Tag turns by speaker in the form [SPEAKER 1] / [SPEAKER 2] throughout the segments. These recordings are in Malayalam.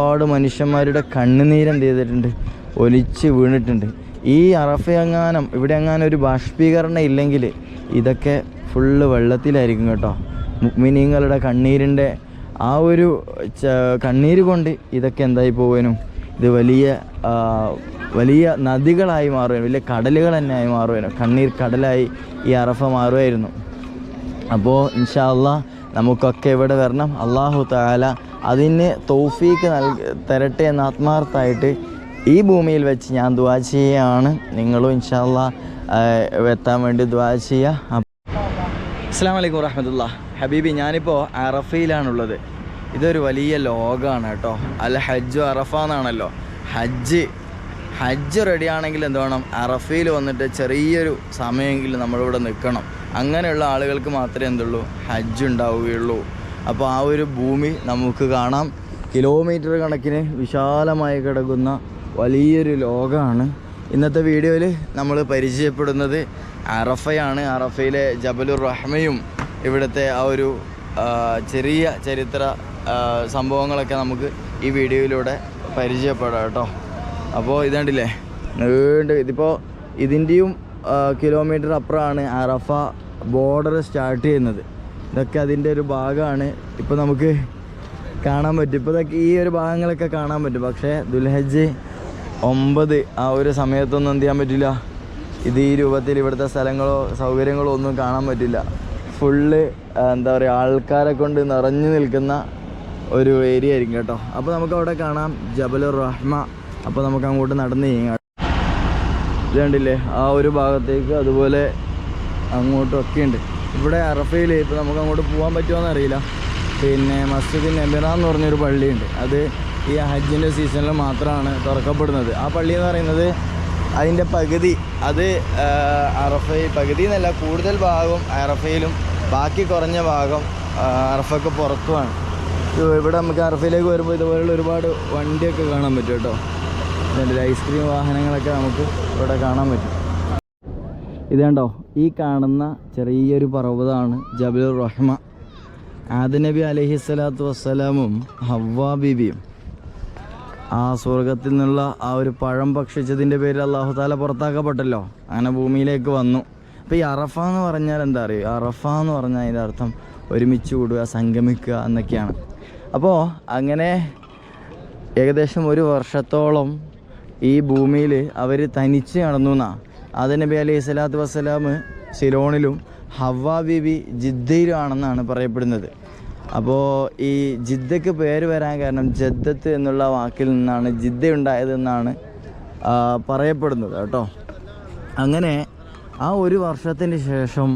[SPEAKER 1] ഒരുപാട് മനുഷ്യന്മാരുടെ കണ്ണുനീരെന്ത് ചെയ്തിട്ടുണ്ട്? ഒലിച്ച് വീണിട്ടുണ്ട്. ഈ അറഫയങ്ങാനം ഇവിടെ എങ്ങാനും ഒരു ബാഷ്പീകരണം ഇല്ലെങ്കിൽ ഇതൊക്കെ ഫുള്ള് വെള്ളത്തിലായിരിക്കും കേട്ടോ. മുഗ്മിനീങ്ങളുടെ കണ്ണീരിന്റെ ആ ഒരു കണ്ണീര് കൊണ്ട് ഇതൊക്കെ എന്തായി പോവാനും? ഇത് വലിയ വലിയ നദികളായി മാറുവാനും വലിയ കടലുകൾ തന്നെ ആയി മാറുവാനും കണ്ണീർ കടലായി ഈ അറഫ മാറുമായിരുന്നു അപ്പോൾ ഇൻഷാ അള്ളാ നമുക്കൊക്കെ ഇവിടെ വരണം. അള്ളാഹു താല അതിന് തൗഫീക്ക് നൽകി തരട്ടെ എന്ന് ആത്മാർത്ഥമായിട്ട് ഈ ഭൂമിയിൽ വെച്ച് ഞാൻ ദ്വാ ചെയ്യുകയാണ്. നിങ്ങളും ഇൻഷാല്ല എത്താൻ വേണ്ടി ദ്വാ ചെയ്യുക. അസ്സാം വലൈക്കും വറഹമത്തുള്ള ഹബീബി ഞാനിപ്പോൾ അറഫയിലാണുള്ളത്. ഇതൊരു വലിയ ലോകമാണ് കേട്ടോ. അല്ല ഹജ്ജ് അറഫ എന്നാണല്ലോ. ഹജ്ജ് ഹജ്ജ് റെഡിയാണെങ്കിൽ എന്ത് വേണം? അറഫയിൽ വന്നിട്ട് ചെറിയൊരു സമയമെങ്കിലും നമ്മളിവിടെ നിൽക്കണം. അങ്ങനെയുള്ള ആളുകൾക്ക് മാത്രമേ എന്തുള്ളൂ? ഹജ്ജ് ഉണ്ടാവുകയുള്ളൂ. അപ്പോൾ ആ ഒരു ഭൂമി നമുക്ക് കാണാം. കിലോമീറ്റർ കണക്കിന് വിശാലമായി കിടക്കുന്ന വലിയൊരു ലോകമാണ്. ഇന്നത്തെ വീഡിയോയിൽ നമ്മൾ പരിചയപ്പെടുന്നത് അറഫയാണ്. അറഫയിലെ ജബലുർ റഹ്മയും ഇവിടുത്തെ ആ ഒരു ചെറിയ ചരിത്ര സംഭവങ്ങളൊക്കെ നമുക്ക് ഈ വീഡിയോയിലൂടെ പരിചയപ്പെടാം കേട്ടോ. അപ്പോൾ ഇതുണ്ടില്ലേ? നീണ്ട് ഇതിപ്പോൾ ഇതിന്റെയും കിലോമീറ്റർ അപ്പുറമാണ് അറഫ ബോർഡർ സ്റ്റാർട്ട് ചെയ്യുന്നത്. ഇതൊക്കെ അതിന്റെ ഒരു ഭാഗമാണ്. ഇപ്പോൾ നമുക്ക് കാണാൻ പറ്റും. ഇപ്പോൾ ഇതൊക്കെ ഈ ഒരു ഭാഗങ്ങളൊക്കെ കാണാൻ പറ്റും. പക്ഷേ ദുൽഹജ് ഒമ്പത് ആ ഒരു സമയത്തൊന്നും എന്ത് ചെയ്യാൻ പറ്റില്ല. ഇത് ഈ രൂപത്തിൽ ഇവിടുത്തെ സ്ഥലങ്ങളോ സൗകര്യങ്ങളോ ഒന്നും കാണാൻ പറ്റില്ല. ഫുള്ള് എന്താ പറയുക ആൾക്കാരെ കൊണ്ട് നിറഞ്ഞു നിൽക്കുന്ന ഒരു ഏരിയ ആയിരിക്കും കേട്ടോ. അപ്പോൾ നമുക്ക് അവിടെ കാണാം ജബലുർ റഹ്മ അപ്പോൾ നമുക്ക് അങ്ങോട്ട് നടന്ന് നീങ്ങാം. ഇത് കണ്ടില്ലേ? ആ ഒരു ഭാഗത്തേക്ക് അതുപോലെ അങ്ങോട്ടൊക്കെ ഉണ്ട്. ഇവിടെ അറഫയിൽ ഇപ്പോൾ നമുക്ക് അങ്ങോട്ട് പോകാൻ പറ്റുമോ അറിയില്ല. പിന്നെ മസ്ജിദ് നെബിറ എന്ന് പറഞ്ഞൊരു പള്ളിയുണ്ട്. അത് ഈ ഹജ്ജിന്റെ സീസണിൽ മാത്രമാണ് തുറക്കപ്പെടുന്നത്. ആ പള്ളി എന്ന് പറയുന്നത് അതിന്റെ പകുതി അത് അറഫ പകുതി എന്നല്ല കൂടുതൽ ഭാഗം അറഫയിലും ബാക്കി കുറഞ്ഞ ഭാഗം അറഫക്ക് പുറത്തുമാണ്. ഇവിടെ നമുക്ക് അറഫയിലേക്ക് വരുമ്പോൾ ഇതുപോലുള്ള ഒരുപാട് വണ്ടിയൊക്കെ കാണാൻ പറ്റും കേട്ടോ. ഐസ്ക്രീം വാഹനങ്ങളൊക്കെ നമുക്ക് ഇവിടെ കാണാൻ പറ്റും. ഇത് കണ്ടോ? ഈ കാണുന്ന ചെറിയൊരു പർവതമാണ് ജബലുർ റഹ്മ. ആദ നബി അലഹി സ്വലാത്തു വസ്സലാമും ഹവ്വാ ബീബിയും. ആ സ്വർഗത്തിൽ നിന്നുള്ള ആ ഒരു പഴം ഭക്ഷിച്ചതിന്റെ പേരിൽ അള്ളാഹു താല പുറത്താക്കപ്പെട്ടല്ലോ. അങ്ങനെ ഭൂമിയിലേക്ക് വന്നു. അപ്പോൾ ഈ അറഫ എന്ന് പറഞ്ഞാൽ എന്താ അറിയുക അറഫ എന്ന് പറഞ്ഞാൽ അതിന്റെ അർത്ഥം ഒരുമിച്ച് കൂടുക സംഗമിക്കുക എന്നൊക്കെയാണ്. അപ്പോൾ അങ്ങനെ ഏകദേശം ഒരു വർഷത്തോളം ഈ ഭൂമിയിൽ അവർ തനിച്ച് നടന്നു എന്നാ ആദ നബി അലൈഹി സ്വലാത്തു വസ്സലാം സിലോണിലും ഹവ്വ ബീബി ജിദ്ദയിലും ആണെന്നാണ് പറയപ്പെടുന്നത്. അപ്പോൾ ഈ ജിദ്ദക്ക് പേര് വരാൻ കാരണം ജദ്ദത്ത് എന്നുള്ള വാക്കിൽ നിന്നാണ് ജിദ്ദ ഉണ്ടായതെന്നാണ് പറയപ്പെടുന്നത് കേട്ടോ. അങ്ങനെ ആ ഒരു വർഷത്തിന് ശേഷം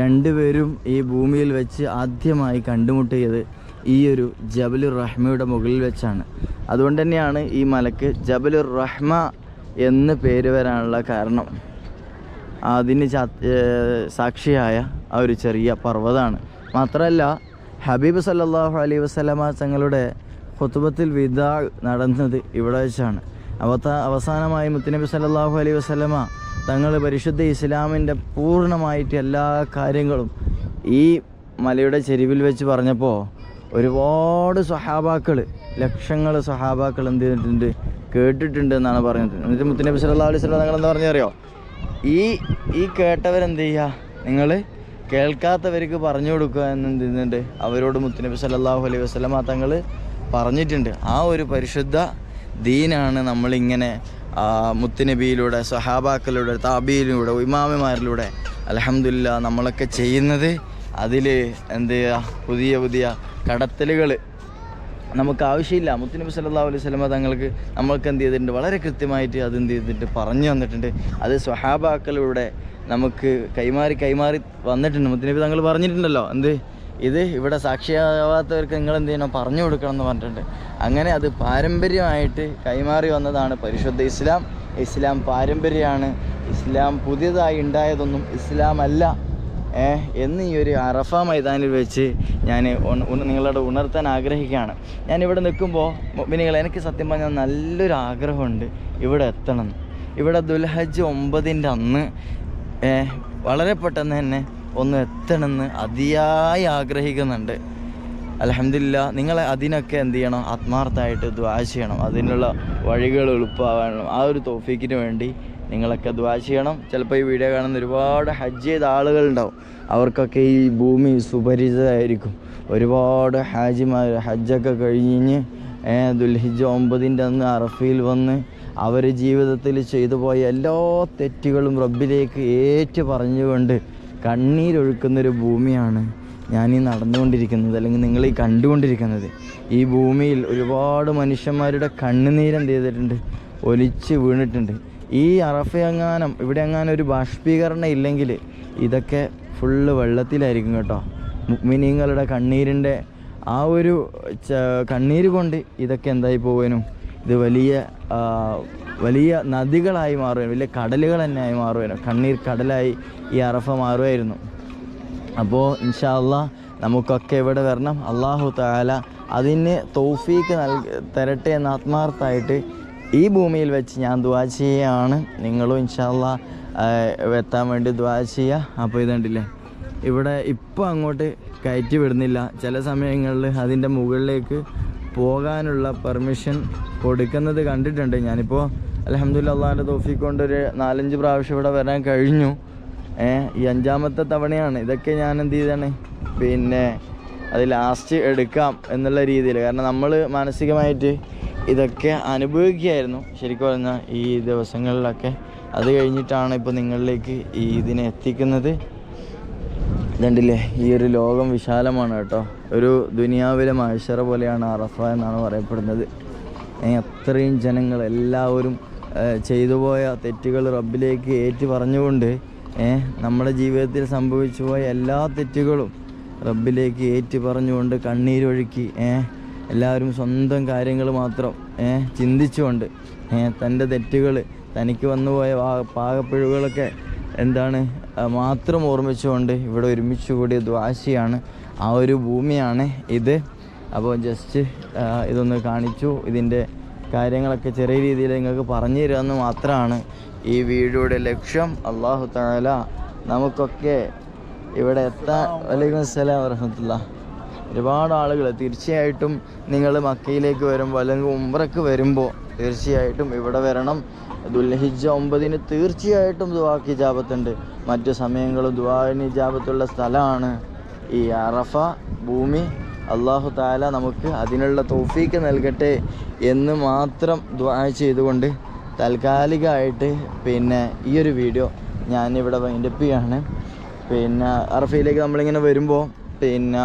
[SPEAKER 1] രണ്ടുപേരും ഈ ഭൂമിയിൽ വെച്ച് ആദ്യമായി കണ്ടുമുട്ടിയത് ഈ ഒരു ജബലുർ റഹ്മയുടെ മുകളിൽ വെച്ചാണ്. അതുകൊണ്ട് തന്നെയാണ് ഈ മലക്ക് ജബലുർ റഹ്മ എന്ന് പേര് വരാനുള്ള കാരണം. അതിന് സാക്ഷിയായ ആ ഒരു ചെറിയ പർവതമാണ് മാത്രമല്ല ഹബീബ് സല്ലാഹു അലൈ വസ്ലമ തങ്ങളുടെ ഖുത്ബത്തിൽ വിദാ നടന്നത് ഇവിടെ വെച്ചാണ്. അവത്ത അവസാനമായി മുത്തനബി സല്ലാഹു അലൈ വസ്ലമ തങ്ങൾ പരിശുദ്ധ ഇസ്ലാമിന്റെ പൂർണമായിട്ട് എല്ലാ കാര്യങ്ങളും ഈ മലയുടെ ചെരുവിൽ വെച്ച് പറഞ്ഞപ്പോൾ ഒരുപാട് സ്വഹാബാക്കൾ ലക്ഷങ്ങൾ സ്വഹാബാക്കൾ എന്ത് ചെയ്തിട്ടുണ്ട് കേട്ടിട്ടുണ്ട് എന്നാണ് പറഞ്ഞത് എന്നിട്ട് മുത്തനബി സല്ലാ അലൈഹി സ്വലം തങ്ങൾ എന്താ പറഞ്ഞറിയോ ഈ ഈ കേട്ടവരെന്ത് ചെയ്യുക നിങ്ങൾ കേൾക്കാത്തവർക്ക് പറഞ്ഞു കൊടുക്കുക എന്ന് എന്ത് ചെയ്യുന്നുണ്ട് അവരോട് മുത്തുനബി സല്ലല്ലാഹു അലൈഹി വസല്ലമ തങ്ങൾ പറഞ്ഞിട്ടുണ്ട്. ആ ഒരു പരിശുദ്ധ ദീനാണ് നമ്മളിങ്ങനെ മുത്തുനബിയിലൂടെ സഹാബാക്കളിലൂടെ താബിയിലൂടെ ഇമാമിമാരിലൂടെ അലഹമില്ല നമ്മളൊക്കെ ചെയ്യുന്നത് അതിൽ എന്ത് ചെയ്യുക പുതിയ പുതിയ കടത്തലുകൾ നമുക്ക് ആവശ്യമില്ല. മുത്തുനബി സല്ലാ അലൈഹി സ്വലമ തങ്ങൾക്ക് നമ്മൾക്ക് എന്ത് ചെയ്തിട്ടുണ്ട്? വളരെ കൃത്യമായിട്ട് അത് എന്ത് ചെയ്തിട്ട് പറഞ്ഞു തന്നിട്ടുണ്ട്. അത് സ്വഹാബാക്കളിലൂടെ നമുക്ക് കൈമാറി കൈമാറി വന്നിട്ടുണ്ട്. മുത്തുനബി തങ്ങൾ പറഞ്ഞിട്ടുണ്ടല്ലോ. എന്ത്? ഇത് ഇവിടെ സാക്ഷിയാവാത്തവർക്ക് നിങ്ങൾ എന്ത് ചെയ്യണം? പറഞ്ഞു കൊടുക്കണം എന്ന് പറഞ്ഞിട്ടുണ്ട്. അങ്ങനെ അത് പാരമ്പര്യമായിട്ട് കൈമാറി വന്നതാണ് പരിശുദ്ധ ഇസ്ലാം. ഇസ്ലാം പാരമ്പര്യമാണ്. ഇസ്ലാം പുതിയതായി ഉണ്ടായതൊന്നും ഇസ്ലാം അല്ല. എന്ന് ഈ ഒരു അറഫ മൈതാനിൽ വെച്ച് ഞാൻ നിങ്ങളോട് ഉണർത്താൻ ആഗ്രഹിക്കുകയാണ്. ഞാൻ ഇവിടെ നിൽക്കുമ്പോൾ മുബിനികൾ എനിക്ക് സത്യം പറഞ്ഞാൽ നല്ലൊരു ആഗ്രഹമുണ്ട് ഇവിടെ എത്തണം. ഇവിടെ ദുൽഹജ് ഒമ്പതിന്റെ അന്ന് വളരെ പെട്ടെന്ന് തന്നെ ഒന്ന് എത്തണമെന്ന് അതിയായി ആഗ്രഹിക്കുന്നുണ്ട്. അലഹമില്ല നിങ്ങളെ അതിനൊക്കെ എന്ത് ചെയ്യണം? ആത്മാർത്ഥമായിട്ട് ദ്വാ ചെയ്യണം. അതിനുള്ള വഴികൾ എളുപ്പമാവണം ആ ഒരു തോഫിക്കിന് വേണ്ടി നിങ്ങളൊക്കെ ദ്വാ ചെയ്യണം. ചിലപ്പോൾ ഈ വീഡിയോ കാണുന്ന ഒരുപാട് ഹജ്ജ് ചെയ്ത ആളുകളുണ്ടാവും. അവർക്കൊക്കെ ഈ ഭൂമി സുപരിചിതമായിരിക്കും ഒരുപാട് ഹാജിമാർ ഹജ്ജൊക്കെ കഴിഞ്ഞ് ദുൽഹിജ് ഒമ്പതിന്റെ അന്ന് അറഫയിൽ വന്ന് അവർ ജീവിതത്തിൽ ചെയ്തു പോയ എല്ലാ തെറ്റുകളും റബ്ബിലേക്ക് ഏറ്റു പറഞ്ഞുകൊണ്ട് കണ്ണീരൊഴുക്കുന്നൊരു ഭൂമിയാണ് ഞാൻ ഈ നടന്നുകൊണ്ടിരിക്കുന്നത് അല്ലെങ്കിൽ നിങ്ങൾ ഈ കണ്ടുകൊണ്ടിരിക്കുന്നത്. ഈ ഭൂമിയിൽ ഒരുപാട് മനുഷ്യന്മാരുടെ കണ്ണുനീരെന്ത് ചെയ്തിട്ടുണ്ട്? ഒലിച്ച് വീണിട്ടുണ്ട്. ഈ അറഫയങ്ങാനം ഇവിടെ എങ്ങാനും ഒരു ബാഷ്പീകരണം ഇല്ലെങ്കിൽ ഇതൊക്കെ ഫുള്ള് വെള്ളത്തിലായിരിക്കും കേട്ടോ. മുഗ്മിനീങ്ങളുടെ കണ്ണീരിന്റെ ആ ഒരു കണ്ണീര് കൊണ്ട് ഇതൊക്കെ എന്തായി പോവാനും. ഇത് വലിയ വലിയ നദികളായി മാറുവാനും വലിയ കടലുകൾ തന്നെ ആയി മാറുവാനും കണ്ണീർ കടലായി ഈ അറഫ മാറുമായിരുന്നു അപ്പോൾ ഇൻഷാല്ല നമുക്കൊക്കെ ഇവിടെ വരണം. അള്ളാഹു താല അതിന് തൗഫീക്ക് നൽകി തരട്ടെ എന്ന് ആത്മാർത്ഥമായിട്ട് ഈ ഭൂമിയിൽ വെച്ച് ഞാൻ ദ്വാ ചെയ്യുകയാണ് നിങ്ങളും ഇൻഷാല്ല എത്താൻ വേണ്ടി ദ്വാ ചെയ്യുക അപ്പോൾ ഇതുണ്ടല്ലേ ഇവിടെ ഇപ്പോൾ അങ്ങോട്ട് കയറ്റി വിടുന്നില്ല. ചില സമയങ്ങളിൽ അതിന്റെ മുകളിലേക്ക് പോകാനുള്ള പെർമിഷൻ കൊടുക്കുന്നത് കണ്ടിട്ടുണ്ട്. ഞാനിപ്പോൾ അലഹമ്മദില്ല അള്ളാഹിന്റെ തോഫിക്ക് കൊണ്ട് ഒരു നാലഞ്ച് പ്രാവശ്യം ഇവിടെ വരാൻ കഴിഞ്ഞു. ഈ അഞ്ചാമത്തെ തവണയാണ്. ഇതൊക്കെ ഞാൻ എന്ത് ചെയ്താണ് പിന്നെ അത് ലാസ്റ്റ് എടുക്കാം എന്നുള്ള രീതിയിൽ. കാരണം നമ്മൾ മാനസികമായിട്ട് ഇതൊക്കെ അനുഭവിക്കുകയായിരുന്നു. ശരിക്കും പറഞ്ഞാൽ ഈ ദിവസങ്ങളിലൊക്കെ. അത് കഴിഞ്ഞിട്ടാണ് ഇപ്പോൾ നിങ്ങളിലേക്ക് ഈ ഇതിനെ എത്തിക്കുന്നത്. ഇതുണ്ടല്ലേ ഈ ഒരു ലോകം വിശാലമാണ് കേട്ടോ. ഒരു ദുനിയാവിലെ മഹേശ്വര പോലെയാണ് അറഫ എന്നാണ് പറയപ്പെടുന്നത്. അത്രയും ജനങ്ങൾ എല്ലാവരും ചെയ്തു പോയ തെറ്റുകൾ റബ്ബിലേക്ക് ഏറ്റു പറഞ്ഞുകൊണ്ട് നമ്മുടെ ജീവിതത്തിൽ സംഭവിച്ചു പോയ എല്ലാ തെറ്റുകളും റബ്ബിലേക്ക് ഏറ്റു പറഞ്ഞുകൊണ്ട് കണ്ണീരൊഴുക്കി ഏ, എല്ലാവരും സ്വന്തം കാര്യങ്ങൾ മാത്രം ചിന്തിച്ചുകൊണ്ട് തന്റെ തെറ്റുകൾ തനിക്ക് വന്നുപോയ പാകപ്പിഴവുകളൊക്കെ എന്താണ് മാത്രം ഓർമ്മിച്ചുകൊണ്ട് ഇവിടെ ഒരുമിച്ച് കൂടിയ ദ്വാശിയാണ് ആ ഒരു ഭൂമിയാണ് ഇത്. അപ്പോൾ ജസ്റ്റ് ഇതൊന്ന് കാണിച്ചു. ഇതിന്റെ കാര്യങ്ങളൊക്കെ ചെറിയ രീതിയിൽ നിങ്ങൾക്ക് പറഞ്ഞു തരാമെന്ന് മാത്രമാണ് ഈ വീഡിയോയുടെ ലക്ഷ്യം. അള്ളാഹു താല നമുക്കൊക്കെ ഇവിടെ എത്താൻ. വലൈക്കും അസ്സലാം വറഹമത്തുള്ള ഒരുപാട് ആളുകൾ തീർച്ചയായിട്ടും നിങ്ങൾ മക്കയിലേക്ക് വരുമ്പോൾ അല്ലെങ്കിൽ ഉംറക്ക് വരുമ്പോൾ തീർച്ചയായിട്ടും ഇവിടെ വരണം. ദുൽഹിജ ഒമ്പതിന് തീർച്ചയായിട്ടും ദുവാക്ക് ഇജാബത്തുണ്ട് മറ്റു സമയങ്ങളും ദുവാനി ഇജാബത്തുള്ള സ്ഥലമാണ് ഈ അറഫ ഭൂമി അള്ളാഹു താല നമുക്ക് അതിനുള്ള തോഫീക്ക് നൽകട്ടെ എന്ന് മാത്രം ദ്വാ ചെയ്തുകൊണ്ട് താൽക്കാലികമായിട്ട് പിന്നെ ഈ ഒരു വീഡിയോ ഞാനിവിടെ വൈൻഡപ്പ് ചെയ്യാണ്. പിന്നെ അറഫയിലേക്ക് നമ്മളിങ്ങനെ വരുമ്പോൾ പിന്നെ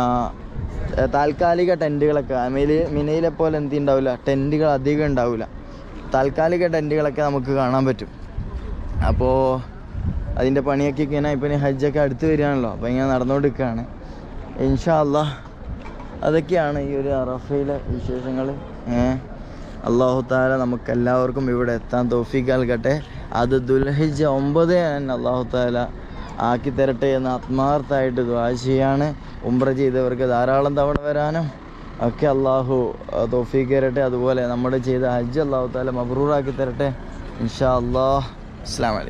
[SPEAKER 1] താൽക്കാലിക ടെന്റുകളൊക്കെ മിനി മിനയിലെ പോലെ എന്ത് ഉണ്ടാവില്ല ടെന്റുകൾ അധികം ഉണ്ടാവില്ല താൽക്കാലിക ടെന്റുകളൊക്കെ നമുക്ക് കാണാൻ പറ്റും. അപ്പോൾ അതിന്റെ പണിയൊക്കെ ഇങ്ങനെ ഇപ്പം ഹജ്ജൊക്കെ അടുത്ത് വരികയാണല്ലോ അപ്പോൾ ഇങ്ങനെ നടന്നുകൊണ്ടിരിക്കുകയാണ് ഇൻഷാ അല്ലാ അതൊക്കെയാണ് ഈ ഒരു അറഫയിലെ വിശേഷങ്ങൾ. അള്ളാഹു താല നമുക്ക് എല്ലാവർക്കും ഇവിടെ എത്താൻ തോഫിക്ക് നൽകട്ടെ. അത് ദുൽഹിജ് ഒമ്പത് അള്ളാഹു താല ആക്കി തരട്ടെ എന്ന് ആത്മാർത്ഥമായിട്ട് ദ്വാ ചെയ്യാണ്. ഉംറ ചെയ്തവർക്ക് ധാരാളം തവണ വരാനും ഒക്കെ അള്ളാഹു തോഫീക്ക് തരട്ടെ. അതുപോലെ നമ്മുടെ ചെയ്ത ഹജ്ജ് അള്ളാഹു താല മബ്രൂറാക്കി തരട്ടെ. ഇൻഷാ അള്ളാഹ് അസ്സാം വലൈക്കും